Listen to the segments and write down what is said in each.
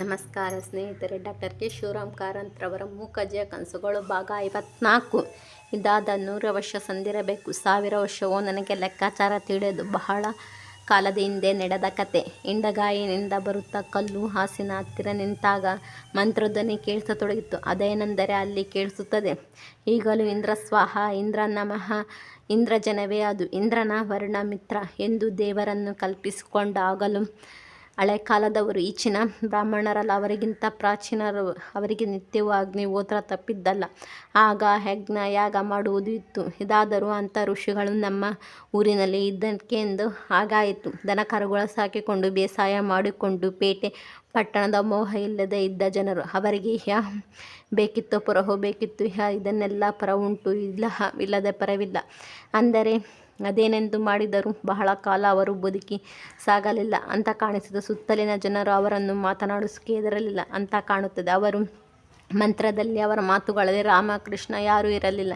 ನಮಸ್ಕಾರ ಸ್ನೇಹಿತರೆ, doctor K Shivaram ಕಾರಂತ್ರವರ ಮೂಕಜ್ಜಿಯ ಕನಸುಗಳು ಭಾಗ ಐವತ್ನಾಲ್ಕು. ಇದಾದ ನೂರು ವರ್ಷ ಸಂದಿರಬೇಕು. ಸಾವಿರ ವರ್ಷವೋ ನನಗೆ ಲೆಕ್ಕಾಚಾರ ತಿಳಿದು ಬಹಳ ಕಾಲದ ಹಿಂದೆ ನಡೆದ ಕತೆ. ಇಂಡಗಾಯಿನಿಂದ ಬರುತ್ತಾ ಕಲ್ಲು ಹಾಸಿನ ಹತ್ತಿರ ನಿಂತಾಗ ಮಂತ್ರಧ್ವನಿ ಕೇಳಿಸತೊಡಗಿತ್ತು ಅದೇನೆಂದರೆ ಅಲ್ಲಿ ಕೇಳಿಸುತ್ತದೆ, ಈಗಲೂ ಇಂದ್ರ ಸ್ವಾಹ, ಇಂದ್ರ ನಮಃ ಇಂದ್ರಜನವೇ ಅದು. ಇಂದ್ರನ ವರ್ಣ ಮಿತ್ರ ಎಂದು ದೇವರನ್ನು ಕಲ್ಪಿಸಿಕೊಂಡಾಗಲೂ ಹಳೆ ಕಾಲದವರು ಈಚಿನ ಬ್ರಾಹ್ಮಣರಲ್ಲ, ಅವರಿಗಿಂತ ಪ್ರಾಚೀನರು, ಅವರಿಗೆ ನಿತ್ಯವೂ ಅಗ್ನಿಹೋತ್ರ ತಪ್ಪಿದ್ದಲ್ಲ. ಆಗ ಯಜ್ಞ, ಯಾಗ ಮಾಡುವುದು ಇತ್ತು. ಇದಾದರೂ ಅಂಥ ಋಷಿಗಳು ನಮ್ಮ ಊರಿನಲ್ಲಿ ಇದ್ದಕ್ಕೆಂದು ಹಾಗಾಯಿತು ದನಕರುಗಳ ಸಾಕಿಕೊಂಡು ಬೇಸಾಯ ಮಾಡಿಕೊಂಡು ಪೇಟೆ ಪಟ್ಟಣದ ಮೋಹ ಇಲ್ಲದೆ ಇದ್ದ ಜನರು. ಅವರಿಗೆ ಯಾ ಬೇಕಿತ್ತು ಪುರಹೋ ಬೇಕಿತ್ತು ಯಾ ಇದನ್ನೆಲ್ಲ ಪರ ಉಂಟು ಇಲ್ಲ ಇಲ್ಲದೆ ಪರವಿಲ್ಲ. ಅಂದರೆ ಅದೇನೆಂದು ಮಾಡಿದರೂ ಬಹಳ ಕಾಲ ಅವರು ಬದುಕಿ ಸಾಗಲಿಲ್ಲ. ಅಂತ ಕಾಣಿಸಿದ ಸುತ್ತಲಿನ ಜನರು ಅವರನ್ನು ಮಾತನಾಡಿಸೋಕೆ ಅಂತ ಕಾಣುತ್ತದೆ. ಅವರು ಮಂತ್ರದಲ್ಲಿ ಅವರ ಮಾತುಗಳಲ್ಲಿ ರಾಮಕೃಷ್ಣ ಯಾರೂ ಇರಲಿಲ್ಲ.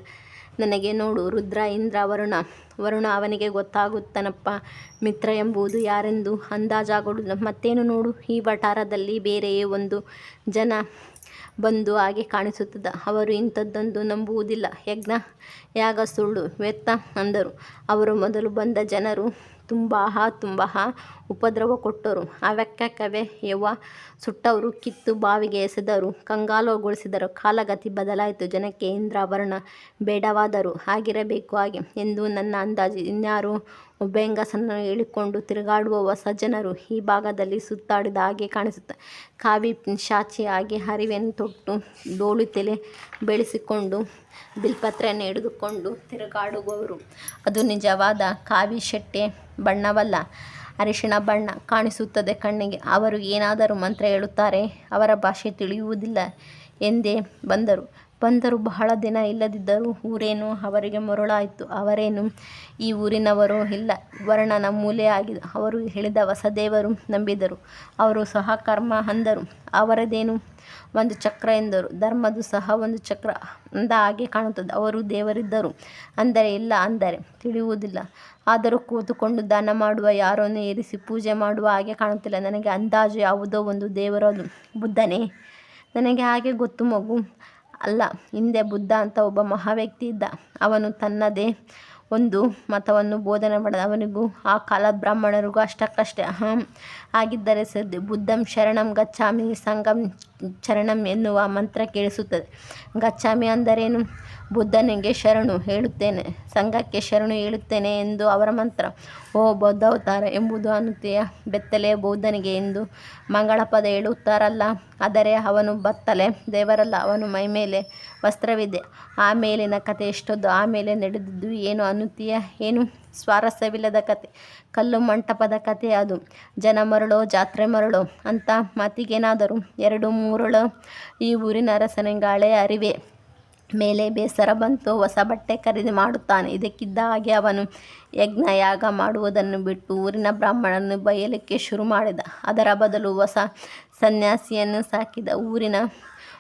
ನನಗೆ ನೋಡು, ರುದ್ರ, ಇಂದ್ರ, ವರುಣ ವರುಣ ಅವನಿಗೆ ಗೊತ್ತಾಗುತ್ತನಪ್ಪ? ಮಿತ್ರ ಎಂಬುದು ಯಾರೆಂದು ಅಂದಾಜಾಗೋಡು ಮತ್ತೇನು ನೋಡು? ಈ ವಠಾರದಲ್ಲಿ ಬೇರೆಯೇ ಒಂದು ಜನ ಬಂದು ಹಾಗೆ ಕಾಣಿಸುತ್ತದೆ. ಅವರು ಇಂಥದ್ದೊಂದು ನಂಬುವುದಿಲ್ಲ. ಯಜ್ಞ, ಯಾಗ, ಸುಳ್ಳು, ವ್ಯರ್ಥ ಅಂದರು. ಅವರು ಮೊದಲು ಬಂದ ಜನರು ತುಂಬ ತುಂಬ ಉಪದ್ರವ ಕೊಟ್ಟರು. ಅವ್ಯಕ್ಯವೇ ಯವ್ವ ಸುಟ್ಟವರು ಕಿತ್ತು ಬಾವಿಗೆ ಎಸೆದರು. ಕಂಗಾಲುಗೊಳಿಸಿದರು. ಕಾಲಗತಿ ಬದಲಾಯಿತು. ಜನಕ್ಕೆ ಇಂದ್ರ ವರ್ಣ ಬೇಡವಾದರು ಆಗಿರಬೇಕು ಹಾಗೆ ಎಂದು ನನ್ನ ಅಂದಾಜು ಇನ್ಯಾರೋ ಒಬ್ಬ ಹೆಂಗಸನ್ನು ಹೇಳಿಕೊಂಡು ತಿರುಗಾಡುವ ಹೊಸ ಜನರು ಈ ಭಾಗದಲ್ಲಿ ಸುತ್ತಾಡಿದ ಹಾಗೆ ಕಾಣಿಸುತ್ತೆ. ಕಾವಿ ಶಾಚಿ ಹಾಗೆ ಅರಿವೆಯನ್ನು ತೊಟ್ಟು ಡೋಳು ತಲೆ ಬೆಳೆಸಿಕೊಂಡು ಬಿಲ್ಪತ್ರೆಯನ್ನು ಹಿಡಿದುಕೊಂಡು ತಿರುಗಾಡುವವರು. ಅದು ನಿಜವಾದ ಕಾವಿ ಶೆಟ್ಟೆ ಬಣ್ಣವಲ್ಲ. ಅರಿಶಿಣ ಬಣ್ಣ ಕಾಣಿಸುತ್ತದೆ ಕಣ್ಣಿಗೆ. ಅವರು ಏನಾದರೂ ಮಂತ್ರ ಹೇಳುತ್ತಾರೆ ಅವರ ಭಾಷೆ ತಿಳಿಯುವುದಿಲ್ಲ ಎಂದೇ ಬಂದರು. ಬಂದರು ಬಹಳ ದಿನ ಇಲ್ಲದಿದ್ದರೂ ಊರೇನು ಅವರಿಗೆ ಮರುಳಾಯಿತು. ಅವರೇನು ಈ ಊರಿನವರು ಇಲ್ಲ. ವರ್ಣನ ಮೂಲೆಯಾಗಿದೆ ಅವರು ಹೇಳಿದ ಹೊಸದೇವರು ನಂಬಿದರು. ಅವರು ಸಹ ಕರ್ಮ ಅಂದರು. ಅವರದೇನು? ಒಂದು ಚಕ್ರ ಎಂದರು. ಧರ್ಮದು ಸಹ ಒಂದು ಚಕ್ರ ಅಂದ ಹಾಗೆ ಕಾಣುತ್ತದೆ. ಅವರು ದೇವರಿದ್ದರು. ಅಂದರೆ ಇಲ್ಲ ಅಂದರೆ ತಿಳಿಯುವುದಿಲ್ಲ. ಆದರೂ ಕೂತುಕೊಂಡು ದಾನ ಮಾಡುವ ಯಾರನ್ನು ಏರಿಸಿ ಪೂಜೆ ಮಾಡುವ ಹಾಗೆ ಕಾಣುತ್ತಿಲ್ಲ. ನನಗೆ ಅಂದಾಜು ಯಾವುದೋ ಒಂದು ದೇವರದು. ಬುದ್ಧನೇ? ನನಗೆ ಹಾಗೆ ಗೊತ್ತು ಮಗು. ಅಲ್ಲ, ಹಿಂದೆ ಬುದ್ಧ ಅಂತ ಒಬ್ಬ ಮಹಾವ್ಯಕ್ತಿ ಇದ್ದ. ಅವನು ತನ್ನದೇ ಒಂದು ಮತವನ್ನು ಬೋಧನೆ ಮಾಡಿದ. ಅವನಿಗೂ ಆ ಕಾಲದ ಬ್ರಾಹ್ಮಣರಿಗೂ ಅಷ್ಟಕ್ಕಷ್ಟೇ. ಅಹಂ. ಆಗಿದ್ದರೆ ಸದ್ಯ ಬುದ್ಧಂ ಶರಣಂ ಗಚ್ಚಾಮಿ ಸಂಗಂ ಚರಣಂ ಎನ್ನುವ ಮಂತ್ರ ಕೇಳಿಸುತ್ತದೆ. ಗಚ್ಚಾಮಿ ಅಂದರೇನು? ಬುದ್ಧನಿಗೆ ಶರಣು ಹೇಳುತ್ತೇನೆ, ಸಂಘಕ್ಕೆ ಶರಣು ಹೇಳುತ್ತೇನೆ ಎಂದು ಅವರ ಮಂತ್ರ. ಓ ಬೌದ್ಧಾವತಾರ ಎಂಬುದು ಅನ್ನುತ್ತೆಯ ಬೆತ್ತಲೆ ಬೌದ್ಧನಿಗೆ ಎಂದು ಮಂಗಳ ಪದ ಹೇಳುತ್ತಾರಲ್ಲ, ಆದರೆ ಅವನು ಬತ್ತಲೆ, ದೇವರಲ್ಲ, ಅವನು ಮೈಮೇಲೆ ವಸ್ತ್ರವಿದೆ. ಆಮೇಲಿನ ಕಥೆ ಎಷ್ಟೊಂದು ಆಮೇಲೆ ನಡೆದಿದ್ದು ಏನು? ಅನ್ನುತ್ತೀಯ ಏನು? ಸ್ವಾರಸ್ಯವಿಲ್ಲದ ಕತೆ. ಕಲ್ಲು ಮಂಟಪದ ಕತೆ ಅದು. ಜನ ಮರಳೋ, ಜಾತ್ರೆ ಮರಳೋ, ಅಂತ ಮಾತಿಗೇನಾದರೂ ಎರಡು ಮೂರಳು ಈ ಊರಿನ ಅರಸನಿಗೆ ಹಳೆ ಅರಿವೆ. ಮೇಲೆ ಬೇಸರ ಬಂತು, ಹೊಸ ಬಟ್ಟೆ ಖರೀದಿ ಮಾಡುತ್ತಾನೆ. ಇದಕ್ಕಿದ್ದ ಹಾಗೆ ಅವನು ಯಜ್ಞ ಯಾಗ ಮಾಡುವುದನ್ನು ಬಿಟ್ಟು ಊರಿನ ಬ್ರಾಹ್ಮಣನನ್ನು ಬಯಲಿಕ್ಕೆ ಶುರು ಮಾಡಿದ. ಅದರ ಬದಲು ಹೊಸ ಸನ್ಯಾಸಿಯನ್ನು ಸಾಕಿದ ಊರಿನ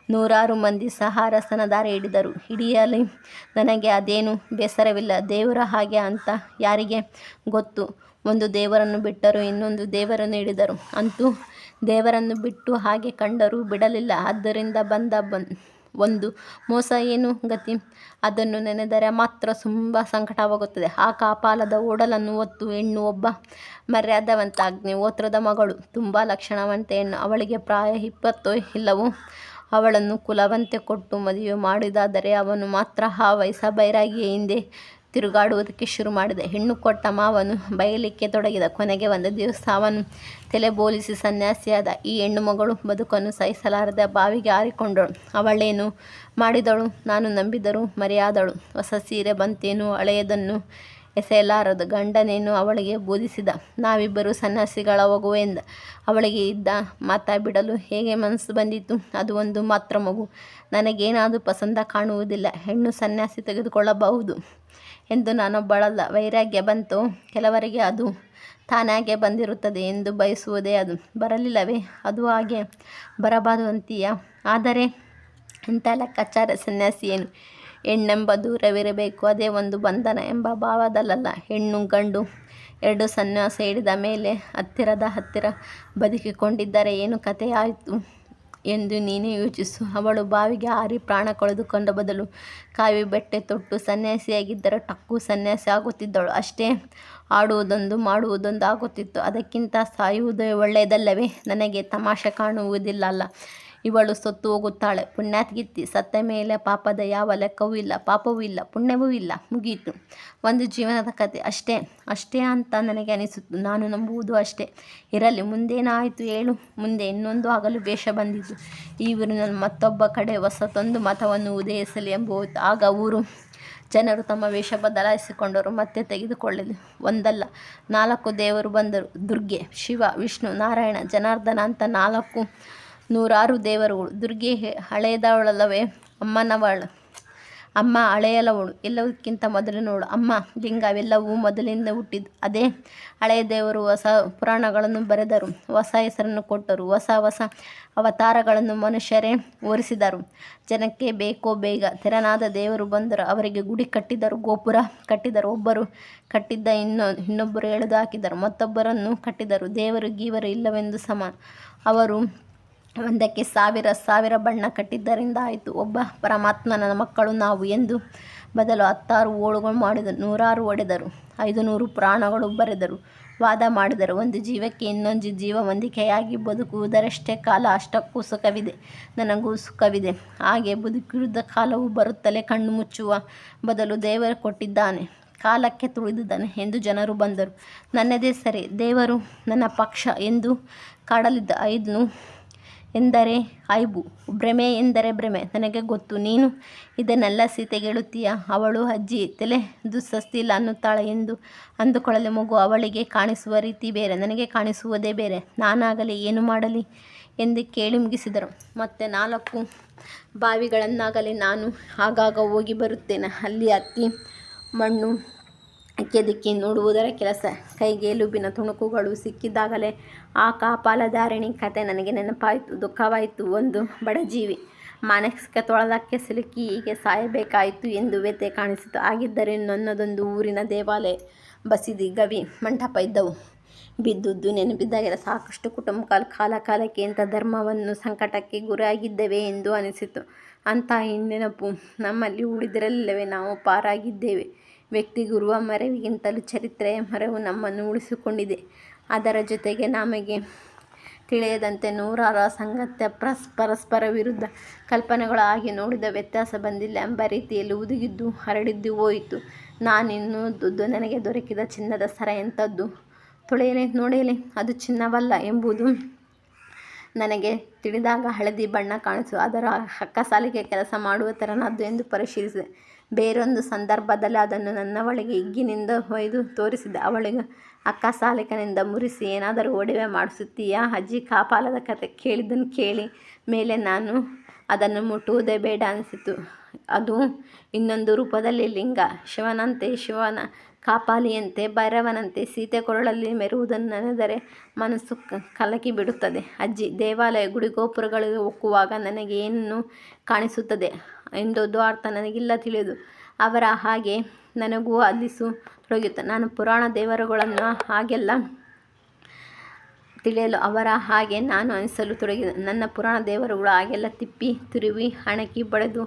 ನೂರಾರು ಮಂದಿ ಸಹಾರಸನ ದಾರ ದಾರಿ ಹಿಡಿದರು ಹಿಡಿಯಲಿ, ನನಗೆ ಅದೇನು ಬೇಸರವಿಲ್ಲ. ದೇವರ ಹಾಗೆ ಅಂತ ಯಾರಿಗೆ ಗೊತ್ತು? ಒಂದು ದೇವರನ್ನು ಬಿಟ್ಟರು ಇನ್ನೊಂದು ದೇವರನ್ನು ಹಿಡಿದರು ಅಂತೂ ದೇವರನ್ನು ಬಿಟ್ಟು ಹಾಗೆ ಕಂಡರೂ ಬಿಡಲಿಲ್ಲ. ಆದ್ದರಿಂದ ಬಂದ ಬನ್, ಒಂದು ಮೋಸ ಏನು ಗತಿ? ಅದನ್ನು ನೆನೆದರೆ ಮಾತ್ರ ತುಂಬ ಸಂಕಟವಾಗುತ್ತದೆ. ಆ ಕಾಪಾಲದ ಓಡಲನ್ನು ಒತ್ತು ಹೆಣ್ಣು ಒಬ್ಬ ಮರ್ಯಾದವಂತ ಅಗ್ನಿಹೋತ್ರದ ಮಗಳು ತುಂಬ ಲಕ್ಷಣವಂತೆ ಹೆಣ್ಣು. ಅವಳಿಗೆ ಪ್ರಾಯ ಇಪ್ಪತ್ತು ಇಲ್ಲವೋ? ಅವಳನ್ನು ಕುಲವಂತೆ ಕೊಟ್ಟು ಮದುವೆ ಮಾಡಿದಾದರೆ ಅವನು ಮಾತ್ರ ಆ ವಯಸ್ಸ ಬೈರಾಗಿಯ ಹಿಂದೆ ತಿರುಗಾಡುವುದಕ್ಕೆ ಶುರು ಮಾಡಿದೆ. ಹೆಣ್ಣು ಕೊಟ್ಟ ಮಾವನು ಬಯಲಿಕ್ಕೆ ತೊಡಗಿದ. ಕೊನೆಗೆ ಒಂದು ದಿವಸ ಅವನು ತಲೆ ಬೋಲಿಸಿ ಸನ್ಯಾಸಿಯಾದ ಈ ಹೆಣ್ಣು ಮಗಳು ಬದುಕನ್ನು ಸಹಿಸಲಾರದೆ ಬಾವಿಗೆ ಹಾರಿಕೊಂಡಳು. ಅವಳೇನು ಮಾಡಿದಳು? ನಾನು ನಂಬಿದರೂ ಮರೆಯಾದಳು. ಹೊಸ ಸೀರೆ ಬಂತೇನು? ಹಳೆಯದನ್ನು ಎಸೆಯಲಾರದು. ಗಂಡನೇನು ಅವಳಿಗೆ ಬೋಧಿಸಿದ? ನಾವಿಬ್ಬರು ಸನ್ಯಾಸಿಗಳ ಹೋಗುವೆಂದ ಅವಳಿಗೆ ಇದ್ದ ಮಾತಾ ಬಿಡಲು ಹೇಗೆ ಮನಸ್ಸು ಬಂದಿತ್ತು? ಅದು ಒಂದು ಮಾತ್ರ ಮಗು. ನನಗೇನಾದರೂ ಪಸಂದ ಕಾಣುವುದಿಲ್ಲ. ಹೆಣ್ಣು ಸನ್ಯಾಸಿ ತೆಗೆದುಕೊಳ್ಳಬಹುದು ಎಂದು ನಾನೊಬ್ಬಳಲ್ಲ. ವೈರಾಗ್ಯ ಬಂತು? ಕೆಲವರಿಗೆ ಅದು ತಾನಾಗೆ ಬಂದಿರುತ್ತದೆ ಎಂದು ಬಯಸುವುದೇ ಅದು. ಬರಲಿಲ್ಲವೇ? ಅದು ಹಾಗೆ ಬರಬಾರದು ಅಂತೀಯ? ಆದರೆ ಇಂಥ ಲೆಕ್ಕಾಚಾರ ಸನ್ಯಾಸಿ ಏನು ಹೆಣ್ಣೆಂಬ ದೂರವಿರಬೇಕು, ಅದೇ ಒಂದು ಬಂಧನ ಎಂಬ ಭಾವದಲ್ಲಲ್ಲ. ಹೆಣ್ಣು ಗಂಡು ಎರಡು ಸನ್ಯಾಸ ಹಿಡಿದ ಮೇಲೆ ಹತ್ತಿರದ ಹತ್ತಿರ ಬದುಕಿಕೊಂಡಿದ್ದರೆ ಏನು ಕಥೆಯಾಯಿತು ಎಂದು ನೀನೇ ಯೋಚಿಸು. ಅವಳು ಬಾವಿಗೆ ಹಾರಿ ಪ್ರಾಣ ಕಳೆದುಕೊಂಡ ಬದಲು ಕಾವಿ ಬೆಟ್ಟೆ ತೊಟ್ಟು ಸನ್ಯಾಸಿಯಾಗಿದ್ದರೆ ಟಕ್ಕು ಸನ್ಯಾಸಿ ಆಗುತ್ತಿದ್ದಳು. ಅಷ್ಟೇ ಆಡುವುದೊಂದು ಮಾಡುವುದೊಂದು ಆಗುತ್ತಿತ್ತು. ಅದಕ್ಕಿಂತ ಸಾಯುವುದೇ ಒಳ್ಳೆಯದಲ್ಲವೇ? ನನಗೆ ತಮಾಷೆ ಕಾಣುವುದಿಲ್ಲ ಅಲ್ಲ. ಇವಳು ಸತ್ತು ಹೋಗುತ್ತಾಳೆ. ಪುಣ್ಯಾತ್ಗಿತ್ತಿ ಸತ್ತ ಮೇಲೆ ಪಾಪದ ಯಾವ ಲೆಕ್ಕವೂ ಇಲ್ಲ, ಪಾಪವೂ ಇಲ್ಲ, ಪುಣ್ಯವೂ ಇಲ್ಲ ಮುಗಿಯಿತು ಒಂದು ಜೀವನದ ಕತೆ ಅಷ್ಟೇ ಅಷ್ಟೇ ಅಂತ ನನಗೆ ಅನಿಸಿತು ನಾನು ನಂಬುವುದು ಅಷ್ಟೇ. ಇರಲಿ, ಮುಂದೇನಾಯಿತು ಹೇಳು. ಮುಂದೆ ಇನ್ನೊಂದು ಆಗಲು ವೇಷ ಬಂದಿತು. ಈ ಊರಿನಲ್ಲಿ ಮತ್ತೊಬ್ಬ ಕಡೆ ಹೊಸತೊಂದು ಮತವನ್ನು ಉದಯಿಸಲಿ ಎಂಬುದು ಆಗ ಊರು ಜನರು ತಮ್ಮ ವೇಷ ಬದಲಾಯಿಸಿಕೊಂಡರು, ಮತ್ತೆ ತೆಗೆದುಕೊಳ್ಳಲಿ. ಒಂದಲ್ಲ, ನಾಲ್ಕು ದೇವರು ಬಂದರು. ದುರ್ಗೆ, ಶಿವ, ವಿಷ್ಣು, ನಾರಾಯಣ, ಜನಾರ್ದನ ಅಂತ ನಾಲ್ಕು ನೂರಾರು ದೇವರುಗಳು. ದುರ್ಗೆ ಹಳೆಯದವಳಲ್ಲವೇ ಅಮ್ಮನವಳು. ಅಮ್ಮ ಹಳೆಯಲವಳು. ಎಲ್ಲದಕ್ಕಿಂತ ಮೊದಲಿನವಳು ಅಮ್ಮ, ಲಿಂಗ ಅವೆಲ್ಲವೂ ಮೊದಲಿಂದ ಹುಟ್ಟಿದ್ದು ಅದೇ ಹಳೆಯ ದೇವರು ಹೊಸ ಪುರಾಣಗಳನ್ನು ಬರೆದರು. ಹೊಸ ಹೆಸರನ್ನು ಕೊಟ್ಟರು. ಹೊಸ ಹೊಸ ಅವತಾರಗಳನ್ನು ಮನುಷ್ಯರೇ ಒರೆಸಿದರು ಜನಕ್ಕೆ ಬೇಕೋ ಬೇಗ ತೆರನಾದ ದೇವರು ಬಂದರು. ಅವರಿಗೆ ಗುಡಿ ಕಟ್ಟಿದರು. ಗೋಪುರ ಕಟ್ಟಿದರು. ಒಬ್ಬರು ಕಟ್ಟಿದ್ದ ಇನ್ನೊ, ಇನ್ನೊಬ್ಬರು ಎಳೆದು ಹಾಕಿದರು. ಮತ್ತೊಬ್ಬರನ್ನು ಕಟ್ಟಿದರು. ದೇವರು ಗೀವರು ಇಲ್ಲವೆಂದು ಸಮ, ಅವರು ಒಂದಕ್ಕೆ ಸಾವಿರ ಸಾವಿರ ಬಣ್ಣ ಕಟ್ಟಿದ್ದರಿಂದ ಆಯಿತು. ಒಬ್ಬ ಪರಮಾತ್ಮನ ಮಕ್ಕಳು ನಾವು ಎಂದು ಬದಲು ಹತ್ತಾರು ಓಳುಗಳು ಮಾಡಿದರು ನೂರಾರು ಒಡೆದರು ಐದು ನೂರು ಪ್ರಾಣಗಳು ಬರೆದರು, ವಾದ ಮಾಡಿದರು. ಒಂದು ಜೀವಕ್ಕೆ ಇನ್ನೊಂದು ಜೀವ ಹೊಂದಿಕೆಯಾಗಿ ಬದುಕುವುದರಷ್ಟೇ ಕಾಲ ಅಷ್ಟಕ್ಕೂ ಸುಖವಿದೆ, ನನಗೂ ಸುಖವಿದೆ. ಹಾಗೆ ಬದುಕಿರುದ ಕಾಲವು ಬರುತ್ತಲೇ ಕಣ್ಣು ಮುಚ್ಚುವ ಬದಲು ದೇವರು ಕೊಟ್ಟಿದ್ದಾನೆ, ಕಾಲಕ್ಕೆ ತುಳಿದಿದ್ದಾನೆ ಎಂದು ಜನರು ಬಂದರು. ನನ್ನದೇ ಸರಿ, ದೇವರು ನನ್ನ ಪಕ್ಷ ಎಂದು ಕಾಡಲಿದ್ದ ಐದು ಎಂದರೆ ಐಬು. ಭ್ರಮೆ ಎಂದರೆ ಭ್ರಮೆ. ನನಗೆ ಗೊತ್ತು, ನೀನು ಇದನ್ನೆಲ್ಲ ಸೀತೆಗೆ ಹೇಳುತ್ತೀಯ ಅವಳು ಅಜ್ಜಿ, ತಲೆ ದುಸ್ಸಸ್ತಿಲ್ಲ ಅನ್ನುತ್ತಾಳೆ ಎಂದು ಅಂದುಕೊಳ್ಳಲು ಮಗು ಅವಳಿಗೆ ಕಾಣಿಸುವ ರೀತಿ ಬೇರೆ, ನನಗೆ ಕಾಣಿಸುವುದೇ ಬೇರೆ. ನಾನಾಗಲಿ ಏನು ಮಾಡಲಿ ಎಂದು ಕೇಳಿ ಮುಗಿಸಿದರು. ಮತ್ತೆ ನಾಲ್ಕು ಬಾವಿಗಳನ್ನಾಗಲಿ ನಾನು ಆಗಾಗ ಹೋಗಿ ಬರುತ್ತೇನೆ. ಅಲ್ಲಿ ಹತ್ತಿ ಮಣ್ಣು ಕೆದಕಿ ನೋಡುವುದರ ಕೆಲಸ. ಕೈಗೆ ಲುಬಿನ ತುಣುಕುಗಳು ಸಿಕ್ಕಿದಾಗಲೇ ಆ ಕಾಪಾಲಧಾರಿಣಿ ಕತೆ ನನಗೆ ನೆನಪಾಯಿತು, ದುಃಖವಾಯಿತು. ಒಂದು ಬಡಜೀವಿ ಮಾನಸಿಕ ತೊಳಲಕ್ಕೆ ಸಿಲುಕಿ ಹೀಗೆ ಸಾಯಬೇಕಾಯಿತು ಎಂದು ವ್ಯಥೆ ಕಾಣಿಸಿತು. ಆಗಿದ್ದರೆ ನನ್ನದೊಂದು ಊರಿನ ದೇವಾಲಯ, ಬಸಿದಿ, ಗವಿ, ಮಂಟಪ ಇದ್ದವು. ಬಿದ್ದುದ್ದು ನೆನಪಿದ್ದಾಗೆಲ್ಲ ಸಾಕಷ್ಟು ಕುಟುಂಬ ಕಾಲ ಕಾಲ ಕಾಲಕ್ಕೆ ಇಂಥ ಧರ್ಮವನ್ನು ಸಂಕಟಕ್ಕೆ ಗುರಿಯಾಗಿದ್ದೇವೆ ಎಂದು ಅನಿಸಿತು. ಅಂತಹ ನೆನಪು ನಮ್ಮಲ್ಲಿ ಉಳಿದಿರಲಿಲ್ಲವೇ? ನಾವು ಪಾರಾಗಿದ್ದೇವೆ. ವ್ಯಕ್ತಿ ಗುರುವ ಮರವಿಗಿಂತಲೂ ಚರಿತ್ರೆಯ ಮರವು ನಮ್ಮನ್ನು ಉಳಿಸಿಕೊಂಡಿದೆ. ಅದರ ಜೊತೆಗೆ ನಮಗೆ ತಿಳಿಯದಂತೆ ನೂರಾರು ಸಂಗತ್ಯ ಪ್ರಸ್, ಪರಸ್ಪರ ವಿರುದ್ಧ ಕಲ್ಪನೆಗಳು ಆಗಿ ನೋಡಿದ ವ್ಯತ್ಯಾಸ ಬಂದಿಲ್ಲ ಎಂಬ ರೀತಿಯಲ್ಲಿ ಉದುಗಿದ್ದು ಹರಡಿದ್ದು ಹೋಯಿತು. ನಾನಿನ್ನು ದುಡ್ಡು ನನಗೆ ದೊರಕಿದ ಚಿನ್ನದ ಸರ ಎಂಥದ್ದು ತೊಳೆಯಲಿ, ನೋಡಲಿ, ಅದು ಚಿನ್ನವಲ್ಲ ಎಂಬುದು ನನಗೆ ತಿಳಿದಾಗ ಹಳದಿ ಬಣ್ಣ ಕಾಣಿಸು. ಅದರ ಅಕ್ಕಸಾಲಿಗೆ ಕೆಲಸ ಮಾಡುವ ತರನದ್ದು ಎಂದು ಪರಿಶೀಲಿಸಿದೆ. ಬೇರೊಂದು ಸಂದರ್ಭದಲ್ಲಿ ಅದನ್ನು ನನ್ನವಳಿಗೆ ಹಿಗ್ಗಿನಿಂದ ಹೊಯ್ದು ತೋರಿಸಿದ ಅವಳಿಗೆ ಅಕ್ಕಸಾಲಿಕನಿಂದ ಮುರಿಸಿ ಏನಾದರೂ ಒಡವೆ ಮಾಡಿಸುತ್ತೀಯಾ? ಅಜ್ಜಿ ಕಾಪಾಲದ ಕತೆ ಕೇಳಿದ್ದನ್ನು ಕೇಳಿ ಮೇಲೆ ನಾನು ಅದನ್ನು ಮುಟ್ಟುವುದೇ ಬೇಡ ಅನಿಸಿತು. ಅದು ಇನ್ನೊಂದು ರೂಪದಲ್ಲಿ ಲಿಂಗ. ಶಿವನಂತೆ ಶಿವನ ಕಾಪಾಲಿಯಂತೆ ಭೈರವನಂತೆ ಸೀತೆ ಕೊರಳಲ್ಲಿ ಮೆರುವುದನ್ನು ನೆನೆದರೆ ಮನಸ್ಸು ಕಲಕಿ ಬಿಡುತ್ತದೆ. ಅಜ್ಜಿ, ದೇವಾಲಯ ಗುಡಿ ಗೋಪುರಗಳಿಗೆ ಒಕ್ಕುವಾಗ ನನಗೆ ಏನು ಕಾಣಿಸುತ್ತದೆ. ಎಂದೊಂದು ಅರ್ಥ ನನಗಿಲ್ಲ ತಿಳಿದು. ಅವರ ಹಾಗೆ ನನಗೂ ಅಲ್ಲಿಸು ತೊಡಗಿತು. ನಾನು ಪುರಾಣ ದೇವರುಗಳನ್ನು ಹಾಗೆಲ್ಲ ತಿಳಿಯಲು ಅವರ ಹಾಗೆ ನಾನು ಅನಿಸಲು ತೊಡಗಿದ ನನ್ನ ಪುರಾಣ ದೇವರುಗಳು ಹಾಗೆಲ್ಲ ತಿಪ್ಪಿ, ತಿರುವಿ, ಹಣಕಿ ಬಳೆದು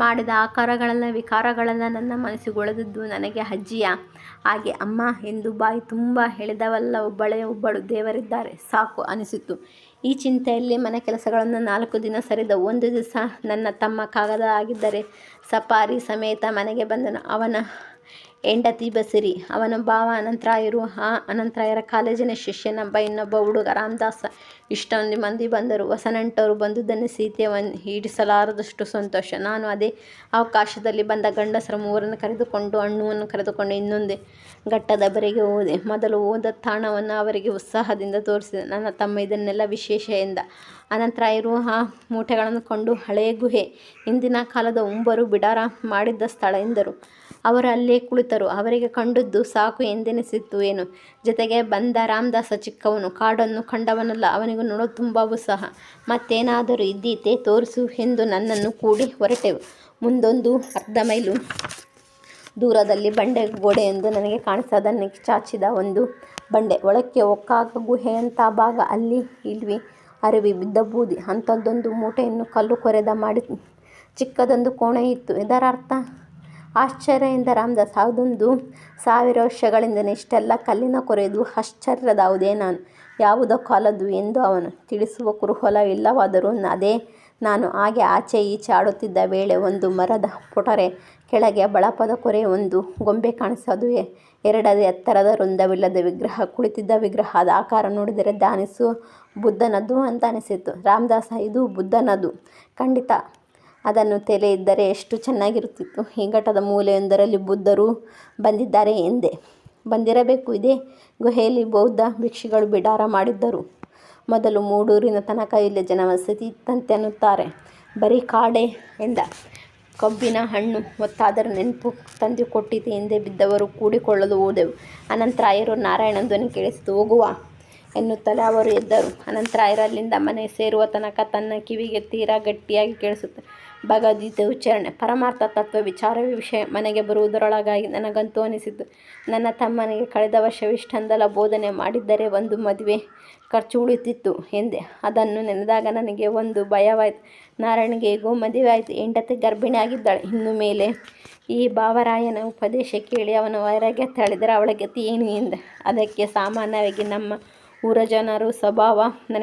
ಮಾಡಿದ ಆಕಾರಗಳೆಲ್ಲ ವಿಕಾರಗಳನ್ನು ನನ್ನ ಮನಸ್ಸಿಗೊಳೆದದ್ದು ನನಗೆ ಅಜ್ಜಿಯ ಹಾಗೆ ಅಮ್ಮ ಎಂದು ಬಾಯಿ ತುಂಬ ಹೇಳಿದವಲ್ಲ, ಒಬ್ಬಳೇ ಒಬ್ಬಳು ದೇವರಿದ್ದಾರೆ, ಸಾಕು ಅನಿಸಿತು. ಈ ಚಿಂತೆಯಲ್ಲಿ ಮನೆ ಕೆಲಸಗಳನ್ನು ನಾಲ್ಕು ದಿನ ಸರಿದ ಒಂದು ದಿವಸ ನನ್ನ ತಮ್ಮ ಕಾಗದ ಆಗಿದ್ದರೆ ಸಪಾರಿ ಸಮೇತ ಮನೆಗೆ ಬಂದನು. ಅವನ ಹೆಂಡತಿ ಬಸಿರಿ, ಅವನ ಭಾವ ಅನಂತರಾಯರು, ಆ ಅನಂತರಾಯರ ಕಾಲೇಜಿನ ಶಿಷ್ಯನೊಬ್ಬ ಇನ್ನೊಬ್ಬ ಹುಡುಗ ರಾಮದಾಸ, ಇಷ್ಟೊಂದು ಮಂದಿ ಬಂದರು. ಹೊಸ ನೆಂಟರು ಬಂದುದನ್ನು ಸೀತೆಯನ್ನು ಹಿಡಿಸಲಾರದಷ್ಟು ಸಂತೋಷ. ನಾನು ಅದೇ ಅವಕಾಶದಲ್ಲಿ ಬಂದ ಗಂಡಸರ ಮೂವರನ್ನು ಕರೆದುಕೊಂಡು ಹಣ್ಣುವನ್ನು ಕರೆದುಕೊಂಡು ಇನ್ನೊಂದೇ ಘಟ್ಟದ ಬರೆಗೆ ಹೋದೆ. ಮೊದಲು ಹೋದ ತಾಣವನ್ನು ಅವರಿಗೆ ಉತ್ಸಾಹದಿಂದ ತೋರಿಸಿದೆ. ನನ್ನ ತಮ್ಮ ಇದನ್ನೆಲ್ಲ ವಿಶೇಷ ಎಂದ. ಅನಂತರಾಯರು ಆ ಮೂಟೆಗಳನ್ನು ಕೊಂಡು ಹಳೆಯ ಗುಹೆ ಇಂದಿನ ಕಾಲದ ಉಂಬರು ಬಿಡಾರ ಮಾಡಿದ್ದ ಸ್ಥಳ ಎಂದರು. ಅವರು ಅಲ್ಲೇ ಕುಳಿತರು. ಅವರಿಗೆ ಕಂಡದ್ದು, ಸಾಕು ಎಂದೆನಿಸಿತ್ತು ಏನು? ಜೊತೆಗೆ ಬಂದ ರಾಮದಾಸ ಚಿಕ್ಕವನು, ಕಾಡನ್ನು ಕಂಡವನಲ್ಲ, ಅವನಿಗೂ ನೋಡೋದು ತುಂಬ ಉತ್ಸಾಹ ಮತ್ತೇನಾದರೂ ಇದ್ದೀತೆ, ತೋರಿಸು ಎಂದು ನನ್ನನ್ನು ಕೂಡಿ ಹೊರಟೆವು. ಮುಂದೊಂದು ಅರ್ಧ ಮೈಲು ದೂರದಲ್ಲಿ ಬಂಡೆ ಗೋಡೆ ಎಂದು ನನಗೆ ಕಾಣಿಸದನ್ನು ಚಾಚಿದ ಒಂದು ಬಂಡೆ. ಒಳಕ್ಕೆ ಒಕ್ಕಾಗ ಗುಹೆ ಅಂತ ಭಾಗ. ಅಲ್ಲಿ ಇಲ್ವಿ ಅರಿವಿ ಬಿದ್ದ ಬೂದಿ. ಅಂಥದ್ದೊಂದು ಮೂಟೆಯನ್ನು ಕಲ್ಲು ಕೊರೆದ ಮಾಡಿ ಚಿಕ್ಕದೊಂದು ಕೋಣೆ ಇತ್ತು ಇದರ ಅರ್ಥ ಆಶ್ಚರ್ಯದಿಂದ ರಾಮದಾಸ್ ಅದೊಂದು ಸಾವಿರ ವರ್ಷಗಳಿಂದ ಇಷ್ಟೆಲ್ಲ ಕಲ್ಲಿನ ಕೊರೆದು ಆಶ್ಚರ್ಯದಾವುದೇ ನಾನು. ಯಾವುದೋ ಕಾಲದ್ದು ಎಂದು ಅವನು ತಿಳಿಸುವ ಕುತೂಹಲವಿಲ್ಲವಾದರೂ ಅದೇ ನಾನು ಹಾಗೆ ಆಚೆ ಈಚೆ ಆಡುತ್ತಿದ್ದ ವೇಳೆ ಒಂದು ಮರದ ಪೊಟರೆ ಕೆಳಗೆ ಬಳಪದ ಕೊರೆ ಒಂದು ಗೊಂಬೆ ಕಾಣಿಸೋದು. ಅದು ಎತ್ತರದ ರುಂದವಿಲ್ಲದ ವಿಗ್ರಹ, ಕುಳಿತಿದ್ದ ವಿಗ್ರಹದ ಆಕಾರ ನೋಡಿದರೆ ದಾನಿಸು ಬುದ್ಧನದು ಅಂತ ಅನಿಸಿತು. ರಾಮದಾಸ, ಇದು ಬುದ್ಧನದು. ಖಂಡಿತ ಅದನ್ನು ತಲೆ ಇದ್ದರೆ ಎಷ್ಟು ಚೆನ್ನಾಗಿರುತ್ತಿತ್ತು. ಈ ಘಟ್ಟದ ಮೂಲೆಯೊಂದರಲ್ಲಿ ಬುದ್ಧರು ಬಂದಿದ್ದಾರೆ ಎಂದೆ. ಬಂದಿರಬೇಕು ಇದೇ. ಗುಹೆಯಲ್ಲಿ ಬೌದ್ಧ ಭಿಕ್ಷುಗಳು ಬಿಡಾರ ಮಾಡಿದ್ದರು. ಮೊದಲು ಮೂಡೂರಿನ ತನಕ ಇಲ್ಲಿ ಜನವಸತಿ ಇತ್ತಂತೆ ಅನ್ನುತ್ತಾರೆ. ಬರೀ ಕಾಡೆ ಎಂದ. ಕಬ್ಬಿನ ಹಣ್ಣು ಒತ್ತಾದರೂ ನೆನಪು ತಂದು ಕೊಟ್ಟಿದೆ ಎಂದೇ ಬಿದ್ದವರು ಕೂಡಿಕೊಳ್ಳಲು ಹೋದೆವು. ಅನಂತರಾಯರು ನಾರಾಯಣನ ಧ್ವನಿ ಕೇಳಿಸಿತು, ಹೋಗುವ. ಎನ್ನುತ್ತಲೇ ಅವರು ಎದ್ದರು. ಅನಂತರ ಅಲ್ಲಿಂದ ಮನೆ ಸೇರುವ ತನಕ ತನ್ನ ಕಿವಿಗೆ ತೀರಾ ಗಟ್ಟಿಯಾಗಿ ಕೇಳಿಸುತ್ತೆ. ಭಗವದ್ಗೀತೆ ಉಚ್ಚಾರಣೆ. ಪರಮಾರ್ಥ, ತತ್ವ ವಿಚಾರವೇ ವಿಷಯ ಮನೆಗೆ ಬರುವುದರೊಳಗಾಗಿ ನನಗಂತೂ ಅನಿಸಿತು ನನ್ನ ತಮ್ಮನಿಗೆ ಕಳೆದ ವರ್ಷವಿಷ್ಟೊಂದೆಲ್ಲ ಬೋಧನೆ ಮಾಡಿದ್ದರೆ ಒಂದು ಮದುವೆ ಖರ್ಚು ಉಳಿತಿತ್ತು ಎಂದೆ. ಅದನ್ನು ನೆನೆದಾಗ ನನಗೆ ಒಂದು ಭಯವಾಯಿತು. ನಾರಾಯಣಿಗೆ ಹೇಗೋ ಮದುವೆ ಆಯಿತು. ಹೆಂಡತಿ ಗರ್ಭಿಣಿ ಆಗಿದ್ದಾಳೆ. ಇನ್ನು ಮೇಲೆ ಈ ಭಾವರಾಯನ ಉಪದೇಶ ಕೇಳಿ ಅವನ ವೈರಾಗ್ಯ ತಳೆದರೆ ಅವಳ ಗತಿ ಏನು ಎಂದೆ. ಅದಕ್ಕೆ ಸಾಮಾನ್ಯವಾಗಿ ನಮ್ಮ ಊರ ಜನರು ಸ್ವಭಾವ ನನಗೆ